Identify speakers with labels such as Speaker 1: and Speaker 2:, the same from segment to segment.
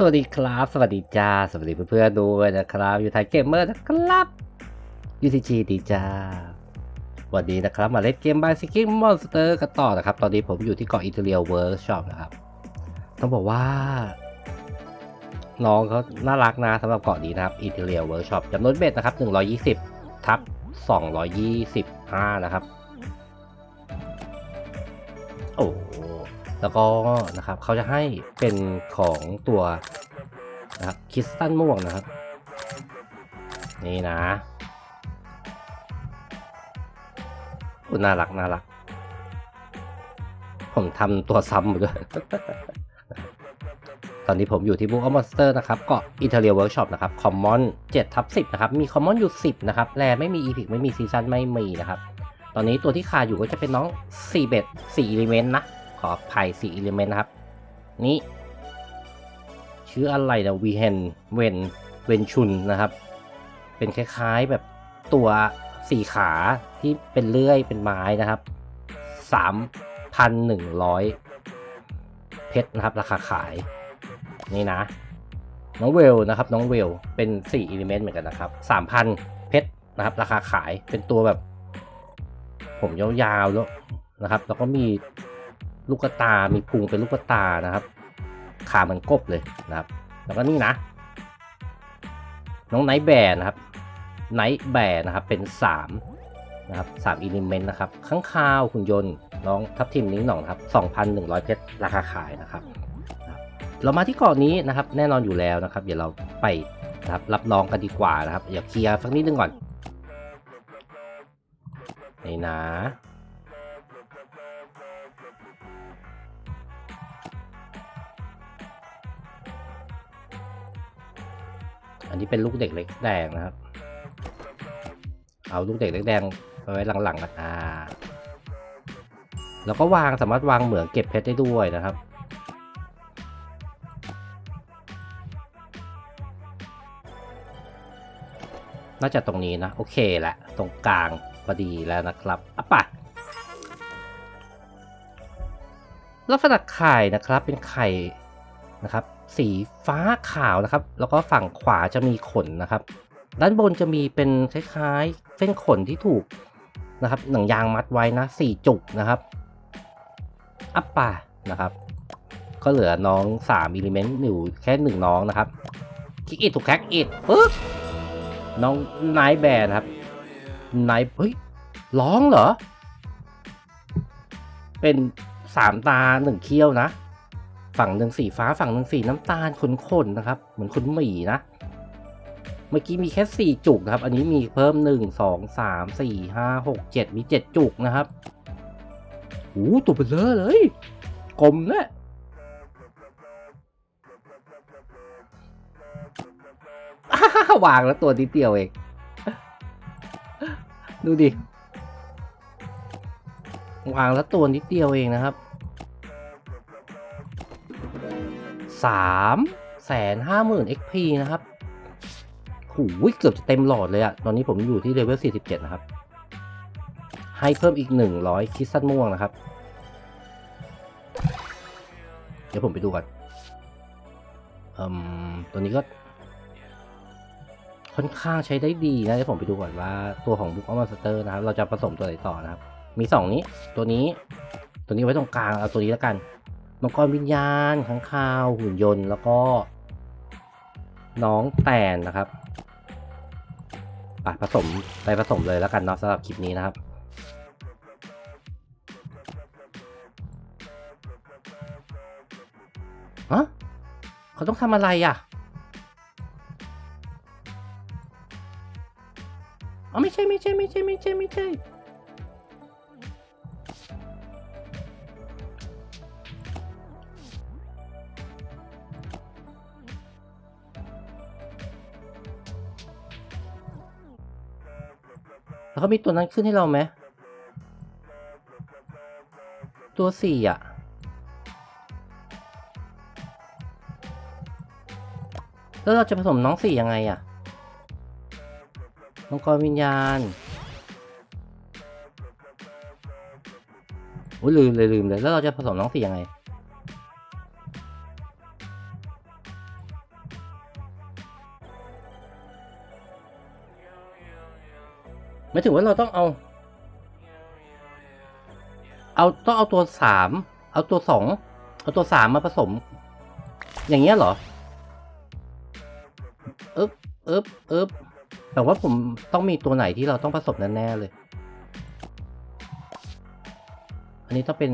Speaker 1: สวัสดีครับ สวัสดีจ้า สวัสดีเพื่อนๆด้วยนะครับ อยู่ไทยเกมเมอร์นะครับ UTG ดีจ้า วันนี้นะครับมาเล่นเกม By Seeking Monster กันต่อนะครับ ตอนนี้ผมอยู่ที่เกาะอิตาเลียเวิร์กช็อปนะครับ ต้องบอกว่า น้องเขาน่ารักนะสำหรับเกาะนี้นะครับอิตาเลียเวิร์กช็อปจำนวนเบ็ดนะครับ 120 ทับ 225 นะครับ โอ้ แล้วก็นะครับเขาจะให้เป็นของตัวนะครับคิสตันม่วงนะครับ นี่นะอ้น่ารักน่ารัก ผมทำตัวซ้ำด้วย ตอนนี้ผมอยู่ที่บุ๊กออมอนสเตอร์นะครับเกาะอิตาเลียเวิร์กช็อปนะครับ คอมมอน7ทับ10 นะครับ มีคอมมอนอยู่ 10 นะครับแลไม่มีอีพิกไม่มีซีซันไม่มีนะครับ ตอนนี้ตัวที่ขาดอยู่ก็จะเป็นน้อง4เบ็ด4อิเลเมนต์นะ ขอภัย4อิเลเมนต์นะครับ นี่ชื่ออะไรนะวีเฮนเวนเวนชุนนะครับ เป็นคล้ายๆแบบตัวสี่ขาที่เป็นเลื่อยเป็นไม้นะครับ 3,100 เพชรนะครับ ราคาขายนี่นะ น้องเวลนะครับ น้องเวลเป็น4อิเลเมนต์เหมือนกันนะครับ 3,000 เพชรนะครับ ราคาขายเป็นตัวแบบ ผมยาวๆแล้วนะครับ แล้วก็มี ลูกตา มีพุงเป็นลูกตานะครับ ขามันกบเลยนะครับ แล้วก็นี่นะ น้องไนท์แบร์นะครับ ไนท์แบร์นะครับ เป็น 3 นะครับ3อิเลเมนต์นะครับ ข้างคาวคุณยนต์ น้องทับทิมนิ้งหน่องครับ 2,100 เพชร ราคาขายนะครับ เรามาที่เกาะนี้นะครับ แน่นอนอยู่แล้วนะครับ เดี๋ยวเราไปนะครับ รับน้องกันดีกว่านะครับเดี๋ยวเคลียร์สักนิดนึงก่อน นี่นะ นนี้เป็นลูกเด็กเล็กแดงนะครับ เอาลูกเด็กเล็กแดงไปไว้หลังๆกันอ่าแล้วก็วางสามารถวางเหมืองเก็บเพชรได้ด้วยนะครับ น่าจะตรงนี้นะ โอเคแหละตรงกลางพอดีแล้วนะครับอะปะลักษณะไข่นะครับเป็นไข่นะครับ สีฟ้าขาวนะครับ แล้วก็ฝั่งขวาจะมีขนนะครับ ด้านบนจะมีเป็นคล้ายๆ เส้นขนที่ถูกนะครับ หนังยางมัดไว้นะสี่จุกนะครับอัปปะนะครับ ก็เหลือน้อง3มิลลิเมตรอยู่แค่หนึ่งน้องนะครับคิกอิดถูกแคกอิดปึ๊บน้องไนท์แบรนะครับไนท์เฮ้ยร้องเหรอ เป็นสามตาหนึ่งเขี้ยวนะ ฝั่งหนึ่งสีฟ้าฝั่งหนึ่งสีน้ำตาลขนๆนะครับ เหมือนคุณหมี่นะ เมื่อกี้มีแค่สี่จุกนะครับ อันนี้มีเพิ่มหนึ่งสองสามสี่ห้าหกเจ็ดมีเจ็ดจุกนะครับโอ้ตัวเบลอเลย กลมเนี่ยวางแล้วตัวนิดเดียวเอง ดูดิ วางแล้วตัวนิดเดียวเองนะครับ สามแสนห้าหมื่น XP นะครับหูยเกือบจะเต็มหลอดเลยอะตอนนี้ผมอยู่ที่เลเวล 47 นะครับ ให้เพิ่มอีก 100 คิสตันม่วงนะครับ เดี๋ยวผมไปดูก่อนอืมตัวนี้ก็ ค่อนข้างใช้ได้ดีนะเดี๋ยวผมไปดูก่อนว่าตัวของบุ๊กออมสเตอร์นะครับ เราจะผสมตัวไหนต่อนะครับ มีสองนี้ ตัวนี้ ตัวนี้ไว้ตรงกลาง เอาตัวนี้แล้วกัน มังกรวิญญาณข้างคาวหุ่นยนต์ แล้วก็ น้องแตนนะครับไปผสมไปผสมเลยแล้วกันเนาะสำหรับคลิปนี้นะครับฮะเขาต้องทำอะไรอะอ๋อไม่ใช่ไม่ใช่ไม่ใช่ไม่ใช่ไม่ใช่ แล้วเขามีตัวนั้นขึ้นให้เราไหมตัวสี่อะ แล้วเราจะผสมน้องสี่ยังไงอะมังกรวิญญาณโอ้ลืมเลยลืมเลย แล้วเราจะผสมน้องสี่ยังไง หมายถึงว่าเราต้องเอา เอาต้องเอาตัวสามเอาตัวสองเอาตัวสามมาผสม อย่างเงี้ยเหรออึ๊บอึ๊บอึ๊บแต่ว่าผมต้องมีตัวไหนที่เราต้องผสมแน่ๆเลย อันนี้ต้องเป็น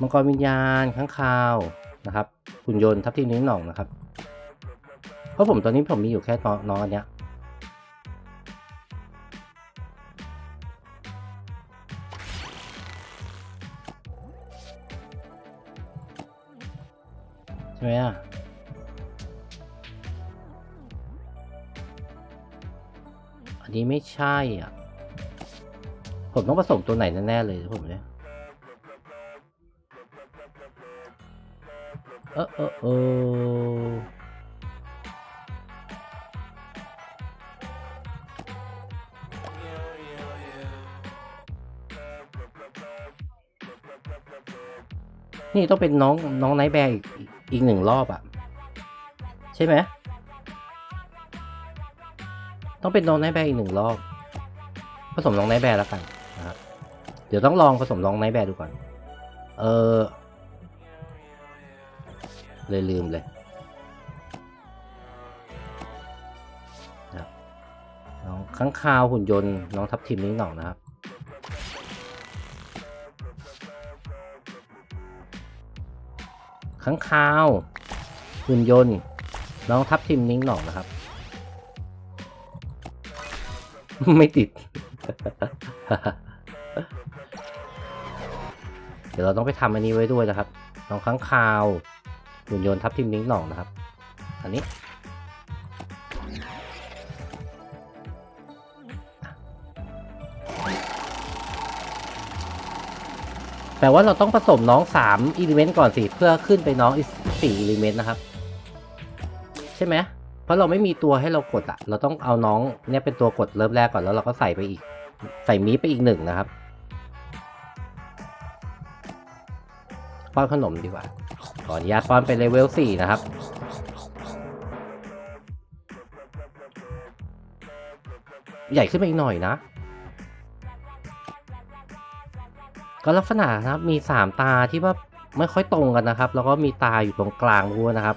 Speaker 1: มังกรวิญญาณข้างคาวนะครับหุ่นยนต์ทับทิมนิ้วหน่องนะครับ ราะผมตอนนี้ผมมีอยู่แค่น้องน้องอันเนี้ยใช่ไหมอะอันนี้ไม่ใช่อะ ผมต้องผสมตัวไหนแน่ๆเลยผมเนี่ยเออเออเออ นี่ต้องเป็นน้องน้องไนท์แบร์อีกอีกหนึ่งรอบอะใช่ไหมต้องเป็นน้องไนท์แบร์อีกหนึ่งรอบ ผสมน้องไนท์แบร์แล้วกันนะครับเดี๋ยวต้องลองผสมน้องไนท์แบร์ดูก่อน เออเลยลืมเลยน้องข้างคาวหุ่นยนต์น้องทับทิมนิ้วหน่องนะครับ ข้างคาวหุ่นยนต์น้องทับทิมนิ้งหน่องนะครับ ไม่ติด เดี๋ยวเราต้องไปทำอันนี้ไว้ด้วยนะครับน้องข้างคาวหุ่นยนต์ทับทิมนิ้งหน่องนะครับ อันนี้ แปลว่าเราต้องผสมน้องสามอิเลเมนต์ก่อนสิ เพื่อขึ้นไปน้องอีกสี่อิเลเมนต์นะครับ ใช่ไหมเพราะเราไม่มีตัวให้เรากดอะเราต้องเอาน้องเนี่ยเป็นตัวกดเริ่มแรกก่อนแล้วเราก็ใส่ไปอีก ใส่มีไปอีกหนึ่งนะครับป้อนขนมดีกว่าขออนุญาตป้อนเป็นเลเวลสี่นะครับใหญ่ขึ้นมาอีกหน่อยนะ ก็ลักษณะนะครับมีสามตาที่ว่าไม่ค่อยตรงกันนะครับ แล้วก็มีตาอยู่ตรงกลางด้วยนะครับ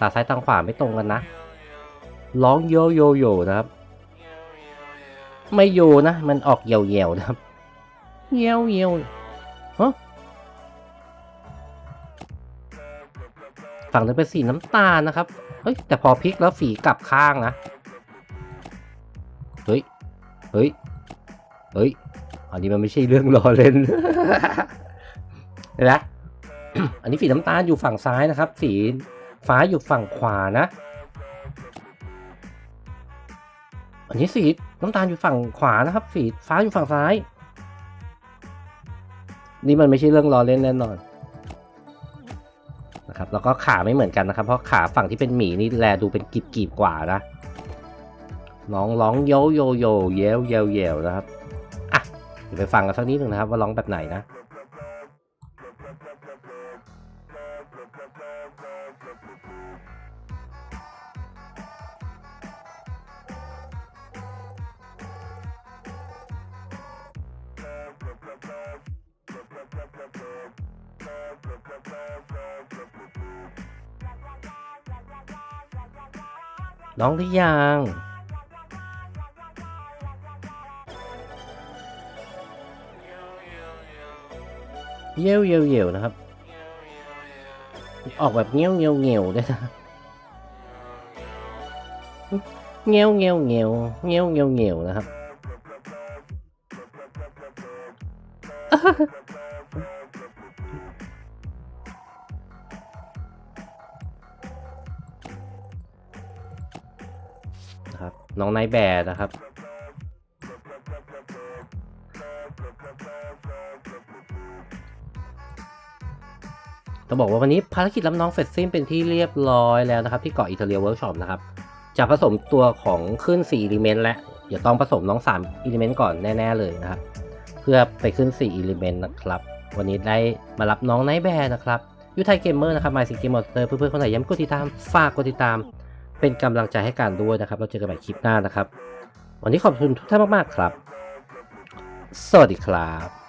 Speaker 1: ตาซ้ายตาขวาไม่ตรงกันนะ ร้องโยโยโยนะครับ ไม่โยนะ มันออกเหี่ยวเหี่ยวๆนะครับเหี่ยวเหี่ยวฮะฝั่งนึงเป็นสีน้ำตาลนะครับ เฮ้ย แต่พอพลิกแล้วสีกลับข้างนะ เฮ้ย เฮ้ย เฮ้ย อันนี้มันไม่ใช่เรื่องล้อเล่นนไหมอันนี้สีน้ำตาลอยู่ฝั่งซ้ายนะครับ สีฟ้าอยู่ฝั่งขวานะ อันนี้สีน้ำตาลอยู่ฝั่งขวานะครับ สีฟ้าอยู่ฝั่งซ้าย นี่มันไม่ใช่เรื่องล้อเล่นแน่นอนนะครับแล้วก็ขาไม่เหมือนกันนะครับ เพราะขาฝั่งที่เป็นหมีนี่แลดูเป็นกีบกีบกว่านะ น้องร้องโยโยโยเยวเยวเยวนะครับ เดี๋ยวไปฟังกันสักนิดหนึ่งนะครับ ว่าร้องแบบไหนนะร้องหรือยัง เยี่ยวเยี่ยวเยี่ยวนะครับ ออกแบบเงี้ยวเงี้ยวเงี้ยวด้วยนะเงี้ยวเงี้ยวเงี้ยวเงี้ยวเงี้ยวเงี้ยวนะครับนะครับน้องนท์แบร์นะครับ ต้องบอกว่าวันนี้ภารกิจรับน้องเสร็จสิ้นเป็นที่เรียบร้อยแล้วนะครับ ที่เกาะอิตาเลียเวิร์กช็อปนะครับจะผสมตัวของขึ้น4 element และเดี๋ยวต้องผสมน้อง3 element ก่อนแน่ๆเลยนะครับ เพื่อไปขึ้น4 element นะครับ วันนี้ได้มารับน้องไนท์แบร์นะครับยูไทเกมเมอร์นะครับมาสิงเกมมอสเตอร์เพื่อนๆคนไหนยังไม่กดติดตามฝากกดติดตาม เป็นกำลังใจให้กันด้วยนะครับเราเจอกันใหม่คลิปหน้านะครับ วันนี้ขอบคุณทุกท่านมากๆครับ สวัสดีครับ